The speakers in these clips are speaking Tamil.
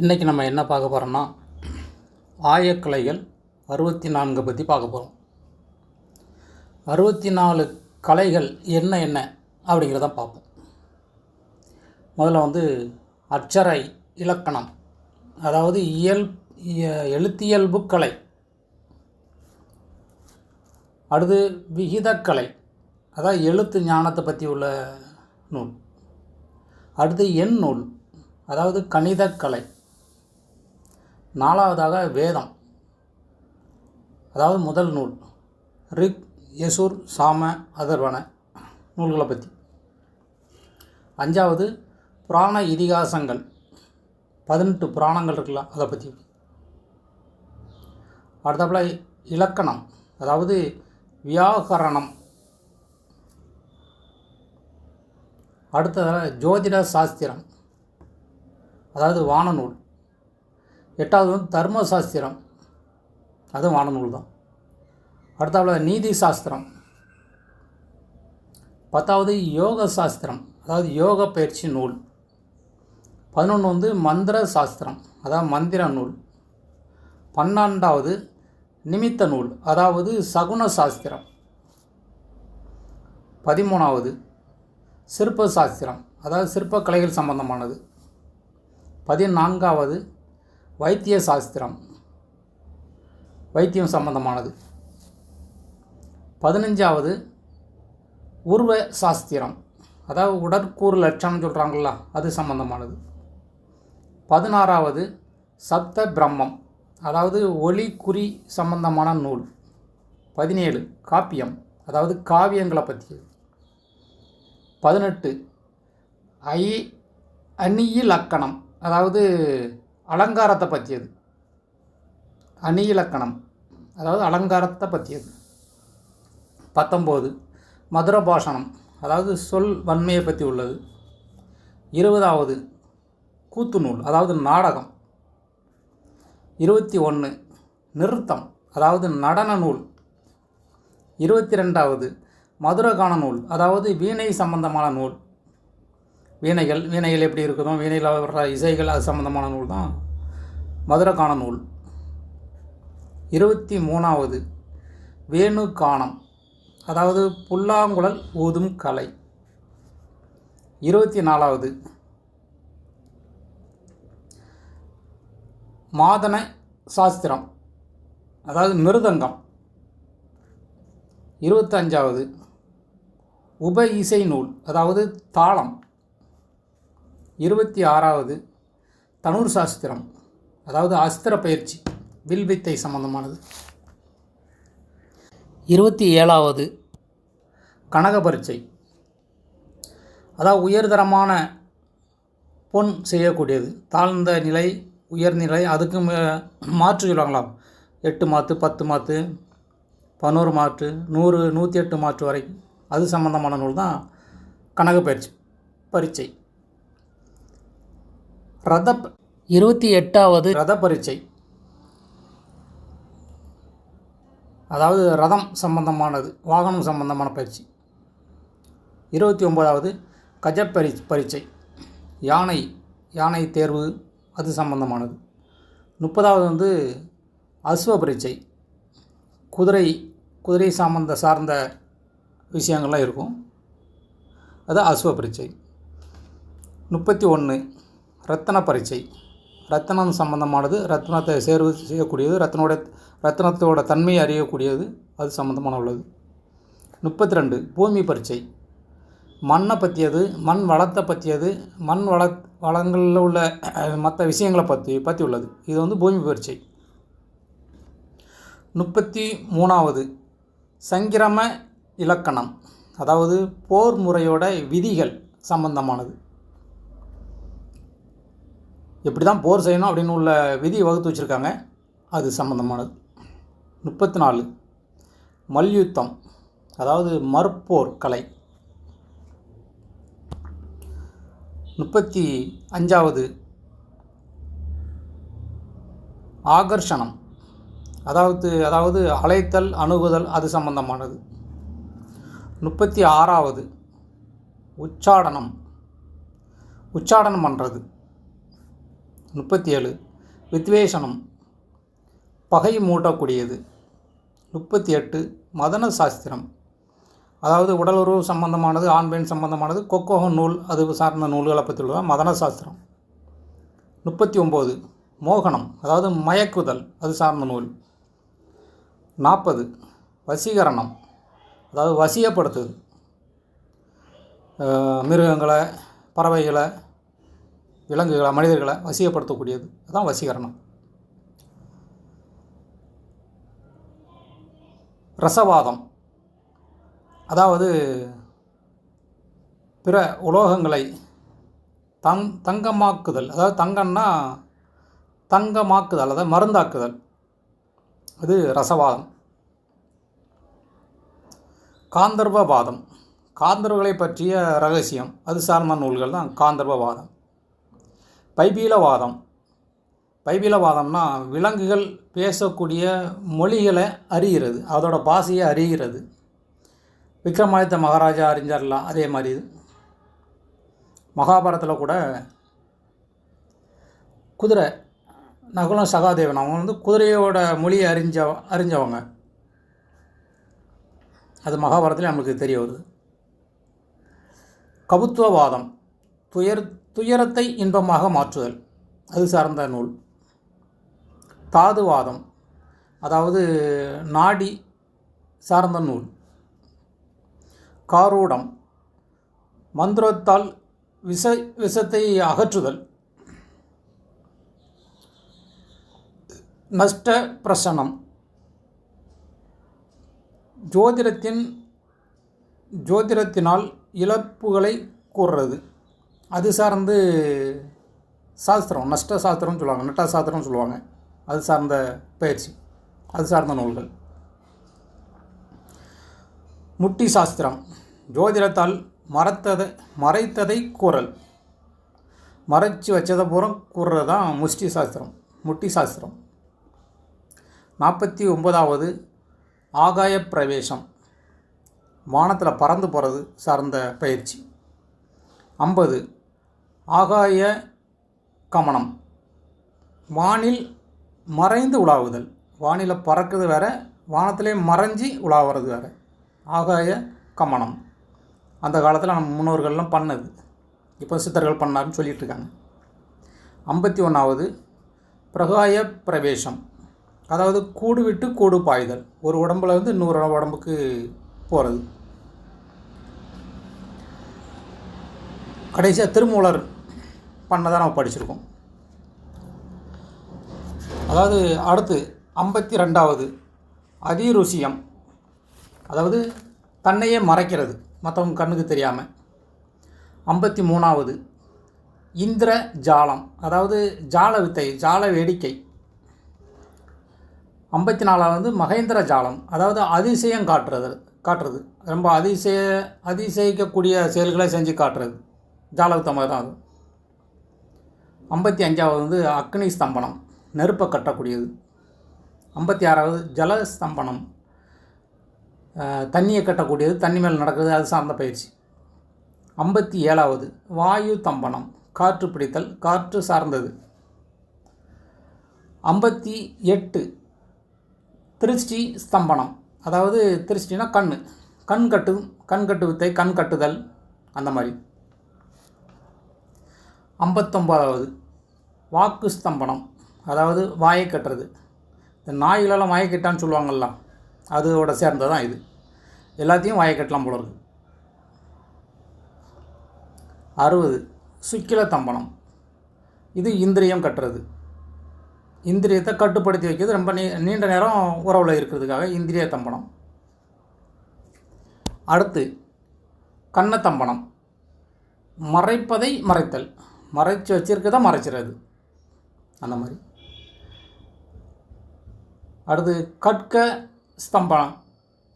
இன்றைக்கி நம்ம என்ன பார்க்க போகிறோம்னா ஆயக்கலைகள் அறுபத்தி நான்கு பற்றி பார்க்க போகிறோம் அறுபத்தி நாலு கலைகள் என்ன என்ன அப்படிங்கிறத பார்ப்போம். முதல்ல வந்து அச்சரை இலக்கணம். அதாவது இயல் எழுத்தியல்பு கலை. அடுத்து விகிதக்கலை. அதாவது எழுத்து ஞானத்தை பற்றி உள்ள நூல். அடுத்து எண் நூல். அதாவது கணிதக்கலை. நாலாவதாக வேதம். அதாவது முதல் நூல். ரிக் யசூர் சாம அதர்வன நூல்களை பற்றி அஞ்சாவது புராண இதிகாசங்கள். பதினெட்டு புராணங்கள் இருக்குல்ல அதை பற்றி அடுத்தாப்புல இலக்கணம். அதாவது வியாகரணம். அடுத்ததாக ஜோதிட சாஸ்திரம். அதாவது வானநூல். எட்டாவது வந்து தர்ம சாஸ்திரம் அதுவும் வானநூல் தான். அடுத்தாப்புல நீதி சாஸ்திரம். பத்தாவது யோக சாஸ்திரம். அதாவது யோக பயிற்சி நூல். பதினொன்று வந்து மந்திர சாஸ்திரம். அதாவது மந்திர நூல். பன்னெண்டாவது நிமித்த நூல். அதாவது சகுன சாஸ்திரம். பதிமூணாவது சிற்ப சாஸ்திரம். அதாவது சிற்பக்கலைகள் சம்பந்தமானது. பதினான்காவது வைத்திய சாஸ்திரம் வைத்தியம் சம்பந்தமானது. பதினஞ்சாவது உருவ சாஸ்திரம் அதாவது உடற்கூறு லட்சணம் சொல்கிறாங்களா அது சம்பந்தமானது. பதினாறாவது சப்த பிரம்மம் அதாவது ஒளி குறி சம்பந்தமான நூல். பதினேழு காப்பியம். அதாவது காவியங்களை பற்றியது. பதினெட்டு ஐ அணியிலக்கணம் அதாவது அலங்காரத்தை பற்றியது. அணியிலக்கணம் அதாவது அலங்காரத்தை பற்றியது. பத்தொம்போது மதுர பாஷணம் அதாவது சொல் வன்மையை பற்றி உள்ளது. இருபதாவது கூத்து நூல் அதாவது நாடகம். இருபத்தி ஒன்று நிறுத்தம் அதாவது நடன நூல். இருபத்தி ரெண்டாவது மதுரகான நூல் அதாவது வீணை சம்பந்தமான நூல். வீணைகள் வீணைகள் எப்படி இருக்குதோ வீணையில் வர்ற இசைகள் அது சம்மந்தமான நூல் தான். மதுரக்கான நூல். இருபத்தி மூணாவது வேணு காணம் அதாவது புல்லாங்குழல் ஊதும் கலை. இருபத்தி நாலாவது மாதன சாஸ்திரம். அதாவது மிருதங்கம். இருபத்தஞ்சாவது உப இசை நூல். அதாவது தாளம். இருபத்தி ஆறாவது தனுர் சாஸ்திரம் அதாவது அஸ்திர பயிற்சி வில்வித்தை சம்பந்தமானது. இருபத்தி ஏழாவது கனக பரீட்சை அதாவது உயர்தரமான பொன் செய்யக்கூடியது. தாழ்ந்த நிலை உயர்நிலை அதுக்கு மாற்று சொல்லுவாங்களாம். எட்டு மாற்று பத்து மாற்று பதினோரு மாற்று நூறு நூற்றி எட்டு மாற்று வரைக்கும் அது சம்பந்தமான நூல் தான் கனக பயிற்சி பரீட்சை ரத இருபத்தி எட்டாவது ரத பரீட்சை அதாவது ரதம் சம்பந்தமானது வாகனம் சம்பந்தமான பயிற்சி. இருபத்தி ஒன்பதாவது கஜ பரி பரீட்சை. யானை யானை தேர்வு அது சம்பந்தமானது. முப்பதாவது வந்து அஸ்வ பரீட்சை. குதிரை குதிரை சம்பந்த சார்ந்த விஷயங்கள்லாம் இருக்கும். அது அஸ்வ பரீட்சை. முப்பத்தி ஒன்று ரத்தன பரீட்சை. ரத்தனம் சம்பந்தமானது ரத்னத்தை சேர்வு செய்யக்கூடியது ரத்னோட ரத்னத்தோட தன்மையை அறியக்கூடியது அது சம்மந்தமான உள்ளது. முப்பத்தி ரெண்டு பூமி பரீட்சை. மண்ணை பற்றியது மண் வளத்தை பற்றியது மண் வள வளங்களில் உள்ள மற்ற விஷயங்களை பற்றி பற்றி உள்ளது. இது வந்து பூமி பரீட்சை. முப்பத்தி மூணாவது சங்கிரம இலக்கணம். அதாவது போர் முறையோட விதிகள் சம்பந்தமானது. எப்படி தான் போர் செய்யணும் அப்படின்னு உள்ள விதி வகுத்து வச்சுருக்காங்க. அது சம்மந்தமானது முப்பத்தி நாலு மல்யுத்தம் அதாவது மற்போர் கலை. முப்பத்தி அஞ்சாவது. ஆகர்ஷணம் அதாவது அதாவது அழைத்தல் அணுகுதல் அது சம்பந்தமானது. முப்பத்தி ஆறாவது. உச்சாடனம். உச்சாடனம் பண்ணுறது முப்பத்தி ஏழு. வித்வேஷனம். பகை மூட்டக்கூடியது. முப்பத்தி எட்டு. மதன சாஸ்திரம். அதாவது உடலுறவு சம்பந்தமானது ஆண் பெண் சம்பந்தமானது கொக்கோக நூல் அது சார்ந்த நூல்களை பற்றி மதன சாஸ்திரம். முப்பத்தி ஒம்பது மோகனம் அதாவது மயக்குதல் அது சார்ந்த நூல். நாற்பது. வசீகரணம் அதாவது வசியப்படுத்துது மிருகங்களை பறவைகளை விலங்குகளை மனிதர்களை வசீகப்படுத்தக்கூடியது அதுதான் வசீகரணம். ரசவாதம். அதாவது பிற உலோகங்களை தங் தங்கமாக்குதல். அதாவது தங்கம்னா தங்கமாக்குதல் அதாவது மருந்தாக்குதல். அது ரசவாதம். காந்தர்வவாதம். காந்தர்வங்களை பற்றிய ரகசியம் அது சார்ந்த நூல்கள் தான் காந்தர்வவாதம். பைபீலவாதம். பைபீலவாதம்னா விலங்குகள் பேசக்கூடிய மொழிகளை அறிகிறது அதோட பாஷையை அறிகிறது. விக்ரமாதித்த மகாராஜா அறிஞர்லாம் அதே மாதிரி இது. மகாபாரதத்தில் கூட குதிரை நகுலம் சகாதேவன் அவங்க வந்து குதிரையோட மொழியை அறிஞ்ச அறிஞ்சவங்க. அது மகாபாரதத்தில் நம்மளுக்கு தெரிய வருது. கபுத்துவவாதம் துயர் துயரத்தை இன்பமாக மாற்றுதல். அது சார்ந்த நூல். தாதுவாதம். அதாவது நாடி சார்ந்த நூல். காரூடம். மந்திரத்தால் விஷ விஷத்தை அகற்றுதல். நஷ்ட பிரசனம். ஜோதிடத்தின் ஜோதிடத்தினால் இழப்புகளை கூறுறது. அது சார்ந்து சாஸ்திரம் நஷ்ட சாஸ்திரம்னு சொல்லுவாங்க நட்ட சாஸ்திரம்னு சொல்லுவாங்க. அது சார்ந்த பயிற்சி அது சார்ந்த நூல்கள். முட்டி சாஸ்திரம். ஜோதிடத்தால் மறைத்ததை மறைத்ததை கூறல். மறைச்சி வச்சதை பூரா கூறுறது தான் முஷ்டி சாஸ்திரம் முட்டி சாஸ்திரம். நாற்பத்தி ஒன்பதாவது ஆகாய பிரவேசம். வானத்தில் பறந்து போகிறது சார்ந்த பயிற்சி. ஐம்பது ஆகாய கமனம். வானில் மறைந்து உலாவுதல். வானில் பறக்குது வேற வானத்திலே மறைஞ்சி உலாவுறது வேற. ஆகாய கமனம். அந்த காலத்தில் நம்ம முன்னோர்கள்லாம் பண்ணது. இப்போ சித்தர்கள் பண்ணாருன்னு சொல்லிகிட்டு இருக்காங்க ஐம்பத்தி ஒன்றாவது பிரகாய பிரவேசம். அதாவது கூடு விட்டு கூடு பாய்தல். ஒரு உடம்புல இருந்து இன்னொரு உடம்புக்கு போகிறது கடைசியாக திருமூலர் பண்ணதை நம்ம படிச்சிருக்கோம். அதாவது அடுத்து ஐம்பத்தி ரெண்டாவது அதிருசியம். அதாவது தன்னையே மறைக்கிறது மற்றவங்க கண்ணுக்கு தெரியாமல் ஐம்பத்தி மூணாவது இந்திர ஜாலம் அதாவது ஜால வித்தை ஜால வேடிக்கை. ஐம்பத்தி நாலாவது மகேந்திர ஜாலம் அதாவது அதிசயம் காட்டுறது காட்டுறது. ரொம்ப அதிசய அதிசயிக்கக்கூடிய செயல்களை செஞ்சு காட்டுறது. ஜாலகத்தமாக தான் அது. ஐம்பத்தி அஞ்சாவது வந்து அக்னி ஸ்தம்பனம் நெருப்பை கட்டக்கூடியது. ஐம்பத்தி ஆறாவது ஜலஸ்தம்பனம் தண்ணியை கட்டக்கூடியது தண்ணி மேல் நடக்கிறது அது சார்ந்த பயிற்சி. ஐம்பத்தி ஏழாவது வாயு தம்பனம் காற்று பிடித்தல் காற்று சார்ந்தது. ஐம்பத்தி எட்டு திருஷ்டி ஸ்தம்பனம் அதாவது திருஷ்டினா கண் கண் கட்டு கண் கட்டு வித்தை கண் கட்டுதல் அந்த மாதிரி. ஐம்பத்தொம்போதாவது வாக்கு ஸ்தம்பனம் அதாவது வாயை கட்டுறது. இந்த நாய்களெல்லாம் வாயை கட்டான்னு சொல்லுவாங்கல்ல அதோட சேர்ந்தது தான் இது. எல்லாத்தையும் வாயை கட்டலாம் போல இருக்கு. அறுபது சுக்கில தம்பனம். இது இந்திரியம் கட்டுறது. இந்திரியத்தை கட்டுப்படுத்தி வைக்கிறது. ரொம்ப நீ நீண்ட நேரம் உறவில் இருக்கிறதுக்காக இந்திரிய தம்பனம். அடுத்து கண்ணத்தம்பனம் மறைப்பதை மறைத்தல். மறைச்சி வச்சிருக்க தான் மறைச்சிடாது. அந்த மாதிரி. அடுத்து கற்க ஸ்தம்பனம்.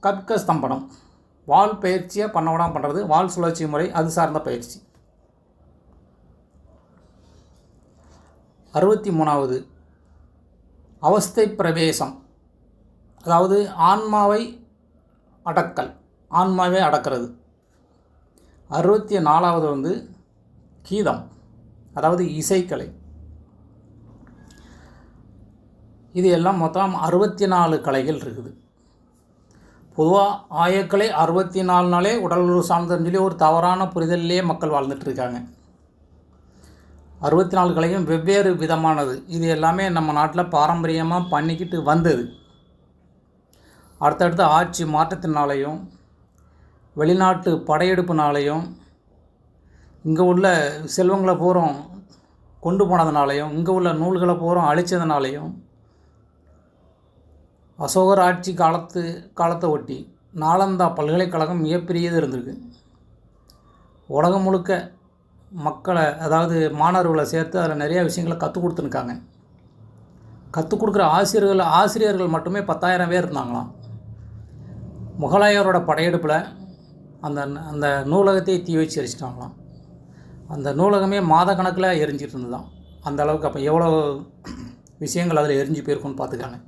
கற்க ஸ்தம்பனம். வால் பயிற்சியை பண்ண விடாம பண்ணுறது வால் சுழற்சி முறை அது சார்ந்த பயிற்சி. அறுபத்தி மூணாவது அவஸ்தை பிரவேசம். அதாவது ஆன்மாவை அடக்கல். ஆன்மாவை அடக்கிறது. அறுபத்தி நாலாவது வந்து கீதம். அதாவது இசைக்கலை. இது எல்லாம் மொத்தம் அறுபத்தி நாலு கலைகள் இருக்குது. பொதுவாக ஆயக்கலை அறுபத்தி நாலு நாளே உடல் உறவு சார்ந்ததுன்னு சொல்லி ஒரு தவறான புரிதல்லையே மக்கள் வாழ்ந்துட்டுருக்காங்க. அறுபத்தி நாலு கலையும் வெவ்வேறு விதமானது. இது எல்லாமே நம்ம நாட்டில் பாரம்பரியமாக பண்ணிக்கிட்டு வந்தது. அடுத்தடுத்த ஆட்சி மாற்றத்தினாலையும் வெளிநாட்டு படையெடுப்புனாலையும் இங்கே உள்ள செல்வங்களை பூரம் கொண்டு போனதுனாலையும் இங்கே உள்ள நூல்களை பூரம் அழித்ததுனாலையும் அசோகர் ஆட்சி காலத்து காலத்தை ஒட்டி நாலந்தா பல்கலைக்கழகம் மிகப்பெரியது இருந்திருக்கு. உலகம் முழுக்க மக்களை அதாவது மாணவர்களை சேர்த்து அதில் நிறையா விஷயங்களை கற்றுக் கொடுத்துருக்காங்க. கற்றுக் கொடுக்குற ஆசிரியர்கள் ஆசிரியர்கள் மட்டுமே பத்தாயிரம் பேர் இருந்தாங்களாம். முகலாயரோட படையெடுப்பில் அந்த அந்த நூலகத்தை தீ வச்சு அரிச்சிட்டாங்களாம் அந்த நூலகமே மாத கணக்கில் எரிஞ்சிட்டு இருந்ததாம் அந்த அளவுக்கு அப்போ எவ்வளோ விஷயங்கள் அதில் எரிஞ்சு போயிருக்குன்னு பார்த்துக்காங்க